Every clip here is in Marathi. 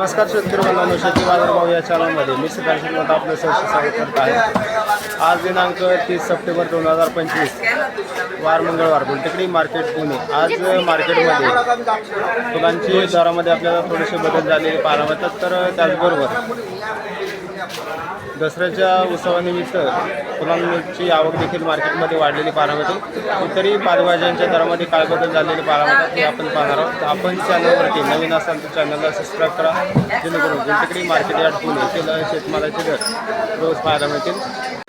नमस्कार शेतकरी बांधवांनो शेती बाजारभाव या चॅनलमध्ये मी सुदर्शन मोठा आपलं सहर्ष स्वागत करत आहे. आज दिनांक तीस सप्टेंबर दोन हजार पंचवीस वार मंगळवार गुलटेकडी मार्केट पुणे. आज मार्केटमध्ये फुलांची दरामध्ये आपल्याला थोडेसे बदल झालेले पाहायला मिळतात तर त्याचबरोबर दसऱ्याच्या उत्सवानिमित्त फुलांची आवक देखील मार्केटमध्ये वाढलेली पाहायला मिळते. तरी पालेभाज्यांच्या दरामध्ये काय बदल झालेले पाहायला मिळतात हे आपण पाहणार आहोत. आपण चॅनलवरती नवीन असाल तर चॅनलला सबस्क्राईब करा जेणेकरून गुलटेकडी मार्केट यार्ड पुणे येथील शेतमालाचे दर रोज पाहायला मिळतील.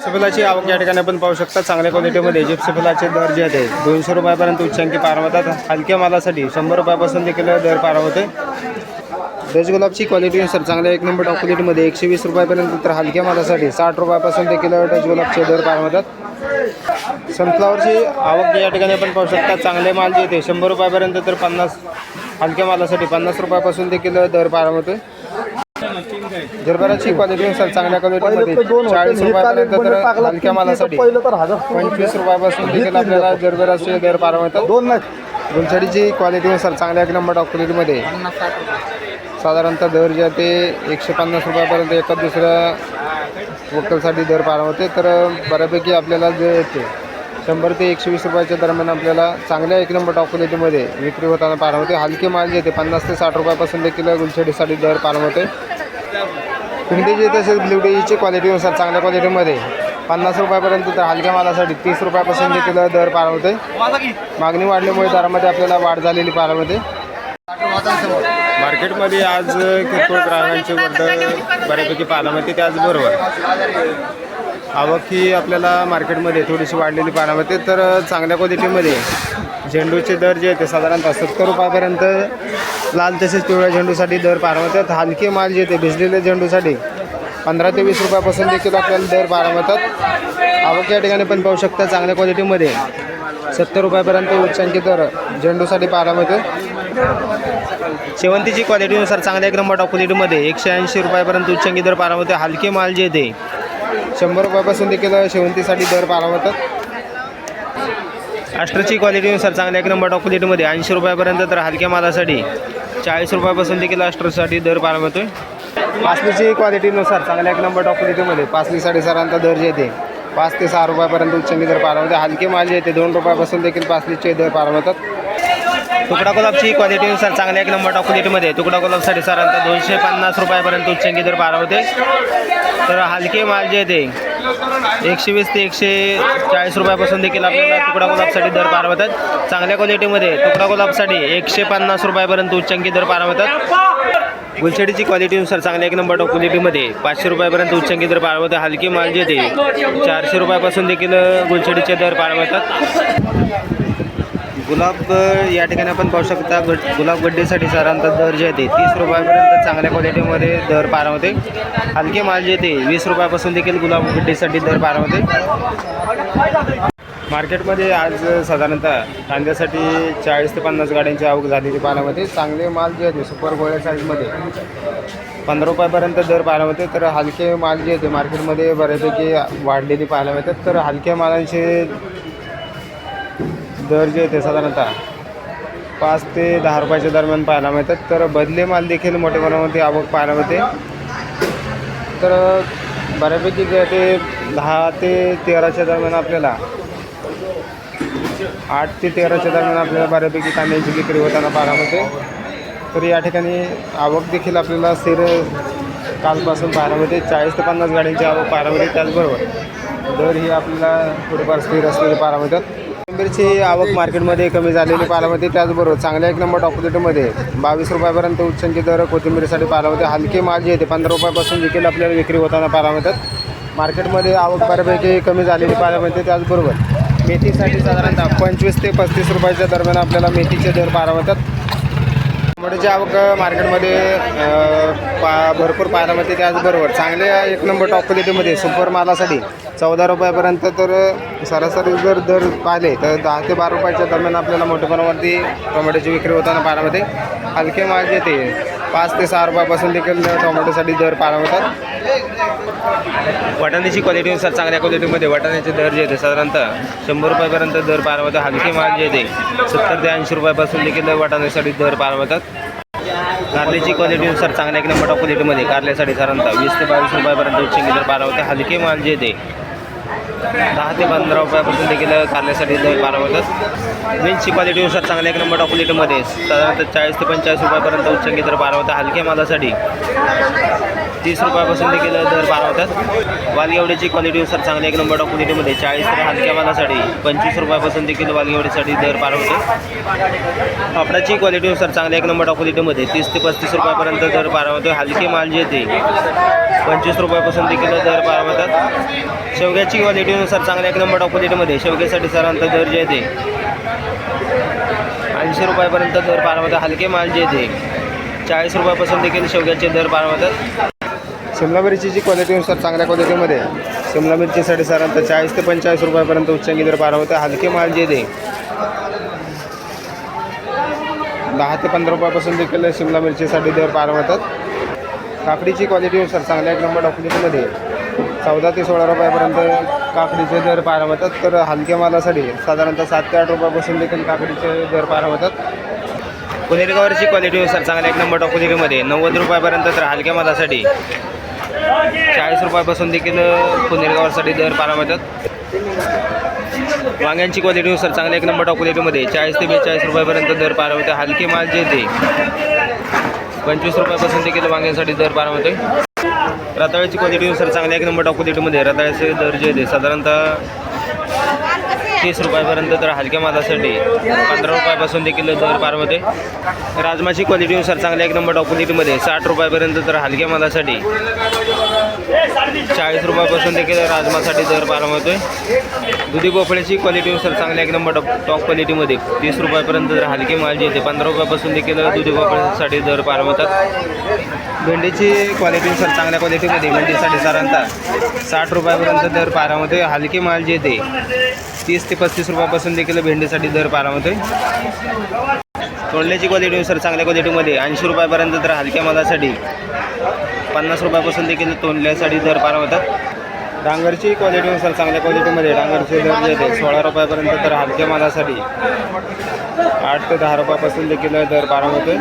सिफलाची आवक या ठिकाणी आपण पाहू शकता चांगल्या क्वालिटीमध्ये जिप्सफलाचे दर जे आहेत दोनशे रुपयापर्यंत उच्चांकी पार होतात. हलक्या मालासाठी शंभर रुपयापासून देखील दर पार होते डच गुलाबची क्वालिटीनुसार चांगल्या एक नंबर टॉप क्वालिटीमध्ये एकशे वीस रुपयापर्यंत तर हलक्या मालासाठी साठ रुपयापासून देखील डच गुलाबचे दर पाहायला मिळतात. सनफ्लावरची आवक या ठिकाणी आपण पाहू शकता चांगले माल जे येते शंभर रुपयापर्यंत तर पन्नास हलक्या मालासाठी पन्नास रुपयापासून देखील दर पाहायला मिळतोय. जरबराची क्वालिटीनुसार चांगल्या क्वालिटीमध्ये चाळीस रुपयापर्यंत तर हलक्या मालासाठी पंचवीस रुपयापासून देखील आपल्याला जरबराचे दर पाहायला मिळतात. दोन नाही गुलछडीची क्वालिटीनुसार चांगल्या एक नंबर टॉप क्वालिटीमध्ये साधारणतः दर जे आहे ते एकशे पन्नास रुपयापर्यंत एका दुसऱ्या वक्कलसाठी दर पार होते तर बऱ्यापैकी आपल्याला जे येते शंभर ते एकशे वीस रुपयाच्या दरम्यान आपल्याला चांगल्या एक नंबर टॉप क्वालिटीमध्ये विक्री होताना पार होते. हलके माल जे येते पन्नास ते साठ रुपयापासून देखील गुलछडीसाठी दर पार होते. पिंडी जे तसेच ब्ल्यूटीची क्वालिटीनुसार चांगल्या क्वालिटीमध्ये पन्नास रुपयापर्यंत तर हलक्या मालासाठी तीस रुपयापासून देखील दर पार होते. मागणी वाढल्यामुळे दरामध्ये आपल्याला वाढ झालेली पाहायला होते. मार्केटमध्ये आज किरकोळ ग्राहकांची वर्दळ बऱ्यापैकी पाहायला मिळते त्याचबरोबर आवक ही आपल्याला मार्केटमध्ये थोडीशी वाढलेली पाहायला मिळते तर चांगल्या क्वालिटीमध्ये झेंडूचे दर जे आहेत ते साधारणतः सत्तर रुपयापर्यंत लाल तसेच पिवळ्या झेंडूसाठी दर पाहायला मिळतात हलके माल जे येते भिजलेल्या झेंडूसाठी पंधरा ते वीस रुपयापासून देखील आपल्याला दर बारा मिळतात. आवक या ठिकाणी पण पाहू शकता चांगल्या क्वालिटीमध्ये. सत्तर रुपयापर्यंत उच्चांकी दर झेंडूसाठी पाहायला मिळतो. शेवंतीची क्वालिटीनुसार चांगल्या एक नंबर टॉप क्वालिटीमध्ये एकशे ऐंशी रुपयापर्यंत उच्चांकी दर पाहायला मिळते. हलके माल जे ते शंभर रुपयापासून देखील शेवंतीसाठी दर पाहायला मिळतात. अष्ट्रची क्वालिटीनुसार चांगल्या एक नंबर टॉप क्वालिटीमध्ये ऐंशी रुपयापर्यंत तर हलक्या मालासाठी चाळीस रुपयापासून देखील अष्ट्रसाठी दर पाहायला आहे पासलीची क्वालिटीनुसार चांगल्या एक नंबर टॉप क्वालिटीमध्ये पासलीसाठी दर जे येते पाच ते सहा रुपयापर्यंत उच्चांकी दर पारवते. हलके माल येते दोन रुपयापासून देखील पासलीचे दर पारवतात. तुकडा गुलाबची क्वालिटीनुसार चांगल्या एक नंबर टॉप क्वालिटीमध्ये तुकडा गुलाबसाठी साधारणतः दोनशे पन्नास रुपयापर्यंत उच्चांकी दर पारवते. होते तर हलके माल जे येते एकशे वीस ते एकशे चाळीस रुपयापासून देखील आपल्याला तुकडा गुलाबसाठी दर पारवतात. चांगल्या क्वालिटीमध्ये तुकडा गुलाबसाठी एकशे पन्नास रुपयापर्यंत उच्चांकी दर पारवतात. गुलछडीची क्वालिटीनुसार चांगल्या एक नंबर टॉप क्वालिटीमध्ये पाचशे रुपयापर्यंत उच्चांकी दर पाहायला हलकी माल जे ते चारशे रुपयापासून देखील गुलछडीचे दर पाळवतात. गुलाब या ठिकाणी आपण पाहू शकता गड गुलाब गड्डेसाठी साधारणतः दर जे आहे तीस रुपयापर्यंत चांगल्या क्वालिटीमध्ये दर पार होते हलके माल जे ते वीस रुपयापासून देखील गुलाब गड्डेसाठी दर पार होते मार्केटमध्ये आज साधारणतः कांद्यासाठी चाळीस ते पन्नास गाड्यांची आवक झालेली पाण्यामध्ये चांगले माल जे आहे सुपर गोळ्या साईजमध्ये पंधरा रुपयापर्यंत दर पाहायला मिळते. तर हलके माल जे आहे मार्केटमध्ये बऱ्यापैकी वाढलेली पाहायला मिळतात. तर हलक्या मालांचे दर जे ते साधारणतः पाच ते दहा रुपयाच्या दरम्यान पाहायला मिळतात. तर बदले माल देखील मोठ्या प्रमाणामध्ये आवक पाहायला मिळते. तर बऱ्यापैकी जे आहे ते दहा ते तेराच्या दरम्यान आपल्याला आठ ते तेराच्या दरम्यान आपल्याला बऱ्यापैकी कांद्याची विक्री होताना पाहायला तर या ठिकाणी आवक देखील आपल्याला स्थिर कालपासून पाहायला चाळीस ते पन्नास गाड्यांची आवक पाहायला त्याचबरोबर. दर ही आपल्याला थोडेफार स्थिर असलेली पाहायला कोथिंबीरची आवक मार्केटमध्ये कमी झालेली पाहायला त्याचबरोबर चांगल्या एक नंबर टॉपॉलिटीमध्ये बावीस रुपयापर्यंत उच्चांकी दर कोथिंबीरीसाठी पाहायला मिळते. हलके माल जे आहे ते पंधरा रुपयापासून देखील आपल्याला विक्री होताना पाहायला मिळतात. मार्केटमध्ये आवक बऱ्यापैकी कमी झालेली पाहायला मिळते. त्याचबरोबर मेथीसाठी साधारणतः पंचवीस ते पस्तीस रुपयाच्या दरम्यान आपल्याला मेथीचे दर पाहायला टोमॅटोची आवक मार्केटमध्ये पा भरपूर पाहायला मिळते त्याचबरोबर चांगल्या एक नंबर टॉप क्वालिटीमध्ये सुपर मालासाठी चौदा रुपयापर्यंत तर सरासरी जर दर पाहिले तर दहा ते बारा रुपयाच्या दरम्यान आपल्याला मोठ्या प्रमाणावरती टोमॅटोची विक्री होताना पाहायला मिळते. हलके माल येते पाच ते सहा रुपयापासून देखील टोमॅटोसाठी दर पाहायला होतात वाटाण्याची क्वालिटीनुसार चांगल्या क्वालिटीमध्ये वाटाण्याचे दर जे ते साधारणतः शंभर रुपयापर्यंत दर पाहायला हलके माल जे ते सत्तर ते ऐंशी रुपयापासून देखील वाटाण्यासाठी दर पाहायला होतात कारल्याची क्वालिटीनुसार चांगल्या एक नंबर क्वालिटीमध्ये कारल्यासाठी साधारणतः वीस ते बावीस रुपयापर्यंत उच्च दर बारा होते हलके माल जे येते दहा ते पंधरा रुपयापासून देखील कारल्यासाठी दर बारा होतात क्वालिटी नुसार चांगल्या एक नंबर टॉप साधारणतः चाळीस ते पंचेचाळीस रुपयापर्यंत उच्चंगी तर बारा होता हलक्या मालासाठी. तीस रुपयापासून देखील दर बारा होतात वालगेवड्याची क्वालिटीनुसार चांगल्या एक नंबर क्वालिटीमध्ये चाळीस तर हलक्या मालासाठी पंचवीस रुपयापासून देखील वालगेवडीसाठी दर बारा होते क्वालिटीनुसार चांगल्या एक नंबर क्वालिटीमध्ये तीस ते पस्तीस रुपयापर्यंत दर बारा हलके माल जे ते पंचवीस रुपयापासून देखील दर बारा होतात शेवग्याची क्वालिटीनुसार चांगल्या एक नंबर क्वालिटीमध्ये शेवग्यासाठी साधारणतः दर जे येते ऐंशी रुपयापर्यंत दर बारा होतात हलके माल जे येते चाळीस रुपयापासून देखील शेवग्याचे दर बारा होतात शिमला मिरचीची क्वालिटीनुसार चांगल्या क्वालिटीमध्ये शिमला मिरचीसाठी साधारणतः चाळीस ते पंचेचाळीस रुपयापर्यंत उच्चांगी दर बारा होते. हलके माल जे ते दहा ते पंधरा रुपयापासून देखील शिमला मिरचीसाठी दर पार होतात. काकडीची क्वालिटीनुसार चांगल्या एक नंबर डॉक्युमेंटमध्ये चौदा ते सोळा रुपयापर्यंत काकडीचे दर पार होतात. तर हलक्या मालासाठी साधारणतः सात ते आठ रुपयापासून देखील काकडीचे दर पार होतात. पुणेरगावरची क्वालिटीनुसार चांगल्या एक नंबर डॉक्युमेंटमध्ये नव्वद रुपयापर्यंत तर हलक्या मालासाठी चाळीस रुपयापासून देखील पुणेरगावसाठी दर पार मिळतात. वांग्यांची क्वालिटीनुसार चांगल्या एक नंबर टॉप क्वालिटीमध्ये चाळीस ते बेचाळीस रुपयापर्यंत दर पार होते हलके माल जे ते. पंचवीस रुपयापासून देखील वांग्यांसाठी दर पार होते रताळ्याची क्वालिटीनुसार चांगल्या एक नंबर टॉप क्वालिटीमध्ये रताळ्याचे दर जे ते साधारणतः तीस रुपयापर्यंत तर हलक्या मालासाठी पंधरा रुपयापासून देखील दर पारमध्ये राजमाची क्वालिटीनुसार चांगल्या एक नंबर टॉप साठ रुपयापर्यंत तर हलक्या मालासाठी चाळीस रुपयापासून देखील राजमासाठी दर पार दुधी भोपळ्याची क्वालिटीनुसार चांगल्या एक नंबर टॉप टॉप क्वालिटीमध्ये तीस रुपयापर्यंत जर हलके माल जे येते पंधरा रुपयापासून देखील दुधी भोपळ्यासाठी दर पार भेंडीची क्वालिटीनुसार चांगल्या क्वालिटीमध्ये भेंडीसाठी साधारणतः साठ रुपयापर्यंत दर पारामध्ये हलके माल जे येते तीस ते पस्तीस रुपयापासून देखील भेंडीसाठी दर पारावतोय तोंडल्याची क्वालिटीनुसार चांगल्या क्वालिटीमध्ये ऐंशी रुपयापर्यंत तर हलक्या मालासाठी पन्नास रुपयापासून देखील तोंडल्यासाठी दर पारावतात होतात डांगरची क्वालिटीनुसार चांगल्या क्वालिटीमध्ये डांगरचे दर जे सोळा रुपयापर्यंत तर हलक्या मालासाठी आठ ते दहा रुपयापासून देखील दर पारावतोय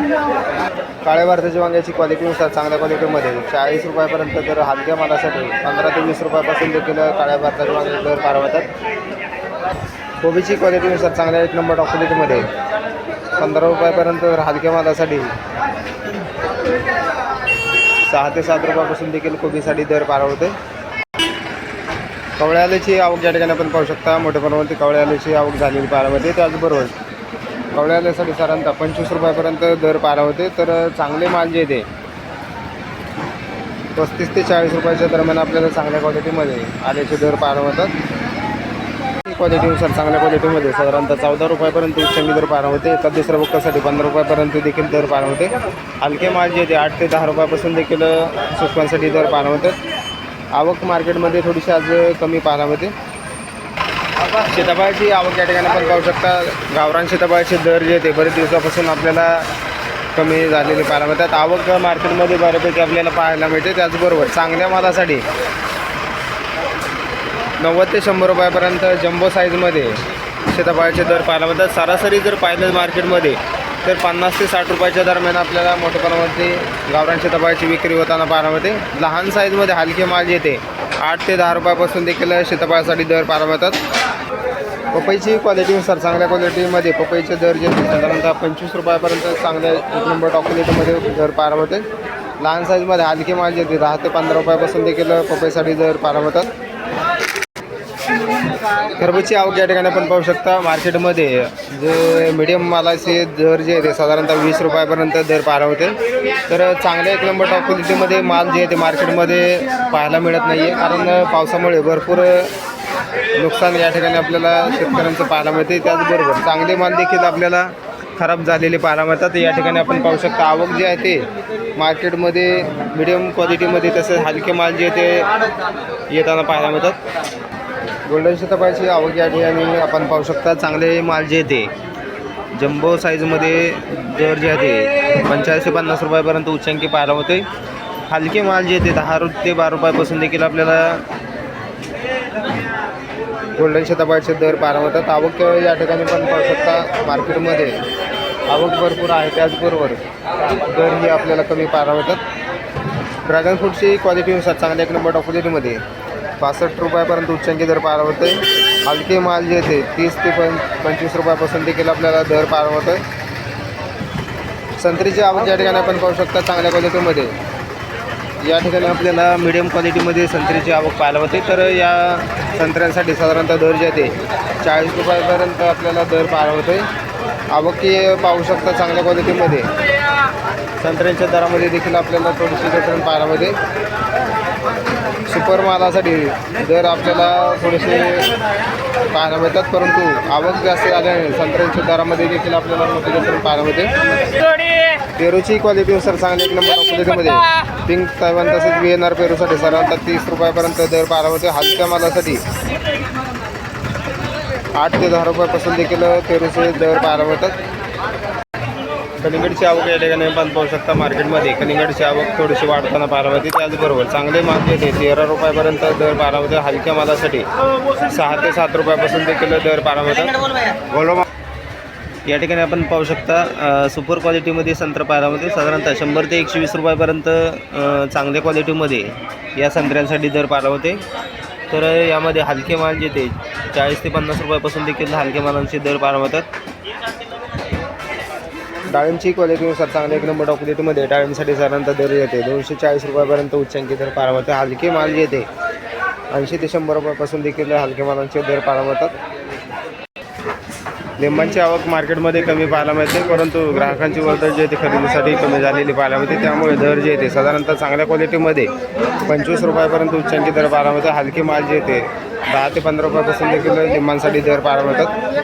काळ्या भारताच्या वांग्याची क्वालिटीनुसार चांगल्या क्वालिटीमध्ये चाळीस रुपयापर्यंत तर हलक्या मालासाठी पंधरा ते वीस रुपयापासून देखील काळ्या भारताच्या वांगे दर बारा कोबीची क्वालिटीनुसार चांगल्या एक नंबर टॉप क्वालिटीमध्ये पंधरा रुपयापर्यंत हलक्या मालासाठी. सहा ते सात रुपयापासून देखील कोबीसाठी दर पार होते कवळ्या आल्याची आवक या ठिकाणी आपण पाहू शकता मोठ्या प्रमाणात कवळ्या आल्याची आवक झालेली पारामध्ये त्याचबरोबर कवळ्या आल्यासाठी साधारणतः पंचवीस रुपयापर्यंत दर पार होते तर चांगले माल जे येते पस्तीस ते चाळीस रुपयाच्या दरम्यान आपल्याला चांगल्या क्वालिटीमध्ये आल्याचे दर पार होतात क्वालिटीनुसार चांगल्या क्वालिटीमध्ये साधारणतः चौदा रुपयापर्यंत उच्चंगी दर पार होते. एका दुसऱ्या बुक्कासाठी पंधरा रुपयापर्यंत देखील दर पार होते. हलके माल जे येते आठ ते दहा रुपयापासून देखील सुकवांसाठी दर पार होते. आवक मार्केटमध्ये थोडीशी आज कमी पाहायला मिळते शेताबाळाची आवक या ठिकाणी आपण पाहू शकता. गावरान शेताबाळाचे दर जे येते बरेच दिवसापासून आपल्याला कमी झालेले पाहायला मिळतात. आवक मार्केटमध्ये बऱ्यापैकी आपल्याला पाहायला मिळते. त्याचबरोबर चांगल्या मालासाठी नव्वद ते शंभर रुपयापर्यंत जम्बो साईजमध्ये सीताफळाचे दर पाहायला मिळतात. सरासरी जर पाहिलं मार्केटमध्ये तर पन्नास ते साठ रुपयाच्या दरम्यान आपल्याला मोठ्या प्रमाणावरती गावरान सीताफळाची विक्री होताना पाहायला मिळते. लहान साईजमध्ये हलके माल येते आठ ते दहा रुपयापासून देखील सीताफळासाठी दर पाहायला मिळतात. पपईची क्वालिटीनुसार चांगल्या क्वालिटीमध्ये पपईचे दर जे साधारणतः पंचवीस रुपयापर्यंत चांगल्या एक नंबर टॉकलेटमध्ये दर पाहायला मिळते. लहान साईजमध्ये हलके माल येते दहा ते पंधरा रुपयापासून देखील पपईसाठी दर पाहायला मिळतात. खरबूजची आवक या ठिकाणी आपण पाहू शकता. मार्केटमध्ये जे मिडियम मालाचे दर जे आहे ते साधारणतः वीस रुपयापर्यंत दर पाहायला होते तर चांगल्या एक नंबर टॉप क्वालिटीमध्ये माल जे आहे ते मार्केटमध्ये पाहायला मिळत नाही आहे कारण पावसामुळे भरपूर नुकसान या ठिकाणी आपल्याला शेतकऱ्यांचं पाहायला मिळते. त्याचबरोबर चांगले माल देखील आपल्याला खराब झालेले पाहायला मिळतात. या ठिकाणी आपण पाहू शकता आवक जे आहे ते मार्केटमध्ये मिडियम क्वालिटीमध्ये तसेच हलके माल जे आहे ते येताना पाहायला मिळतात. गोल्डन शतपाची आवक या ठिकाणी आपण पाहू शकता. चांगले माल जे येते जम्बो साईजमध्ये दर जे आहे ते पंचाळीस ते पन्नास रुपयापर्यंत उच्चांकी पाहायला होते. हलके माल जे येते दहा ते बारा रुपयापासून देखील आपल्याला गोल्डन शतपाचे दर पाहायला होतात आवक या ठिकाणी पण पाहू शकता मार्केटमध्ये आवक भरपूर आहे. त्याचबरोबर दरही आपल्याला कमी पाहायला होतात ड्रॅगन फ्रूटची क्वालिटीनुसार चांगल्या एक नंबर ऑपोजिटमध्ये पासष्ट रुपयापर्यंत उच्चांकी दर पाहायला होते हलके माल जे येते तीस ते पं पंचवीस रुपयापासून देखील आपल्याला दर पाहायला आहे संत्रीची आवक या ठिकाणी आपण पाहू शकता चांगल्या क्वालिटीमध्ये. या ठिकाणी आपल्याला मिडियम क्वालिटीमध्ये संत्रीची आवक पाहायला होते तर या संत्र्यांसाठी साधारणतः दर जे आहे ते चाळीस रुपयापर्यंत आपल्याला दर पाहायला होते आवकी पाहू शकता चांगल्या क्वालिटीमध्ये संत्र्यांच्या दरामध्ये देखील आपल्याला थोडीशी घसरण पाहायला होते सुपर मालासाठी दर आपल्याला थोडेसे पाहायला मिळतात परंतु आवक जास्त झाल्याने संत्र्यांच्या दरामध्ये देखील आपल्याला मोठी घसरण पाहायला मिळते. पेरूची क्वालिटीनुसार चांगली एक नंबर क्वालिटीमध्ये पिंक तैवान तसेच व्ही एन आर पेरूसाठी साधारणतः तीस रुपयापर्यंत दर पाहायला मिळते. हलक्या मालासाठी आठ ते दहा रुपयापासून देखील पेरूचे दर पाहायला मिळतात. कलिंगडची आवक या ठिकाणी आपण पाहू शकता मार्केटमध्ये. कलिंगडची आवक थोडीशी वाढताना मिळते. त्याचबरोबर चांगले माल जे ते तेरा रुपयापर्यंत दर मिळते. हलक्या मालासाठी सहा ते सात रुपयापासून देखील दर गोलो या ठिकाणी आपण पाहू शकता सुपर क्वालिटीमध्ये संत्र मिळते. साधारणतः शंभर ते एकशे वीस रुपयापर्यंत चांगल्या क्वालिटीमध्ये या संत्र्यांसाठी दर पाहायला होते तर यामध्ये हलके माल जे ते चाळीस ते पन्नास रुपयापासून देखील हलक्या मालांचे दर मिळतात. डाळिंबची क्वालिटीनुसार चांगले एक नंबर क्वालिटीमध्ये डाळिंबसाठी साधारणतः दर येते. दोनशे चाळीस रुपयापर्यंत उच्चांकी दर पाहायला हलके माल येते. ऐंशी ते शंभर रुपयापासून देखील हलके मालांचे दर पाहायला लिंबांची आवक मार्केटमध्ये कमी पाहायला मिळते परंतु ग्राहकांची वर्दळ जी आहे खरेदीसाठी कमी झालेली पाहायला मिळते. त्यामुळे दर जे येते साधारणतः चांगल्या क्वालिटीमध्ये पंचवीस रुपयापर्यंत उच्चांकी दर पाहायला मिळते. हलके माल जे येते दहा ते पंधरा रुपयापासून देखील लिंबांसाठी दर पाहायला मिळतात.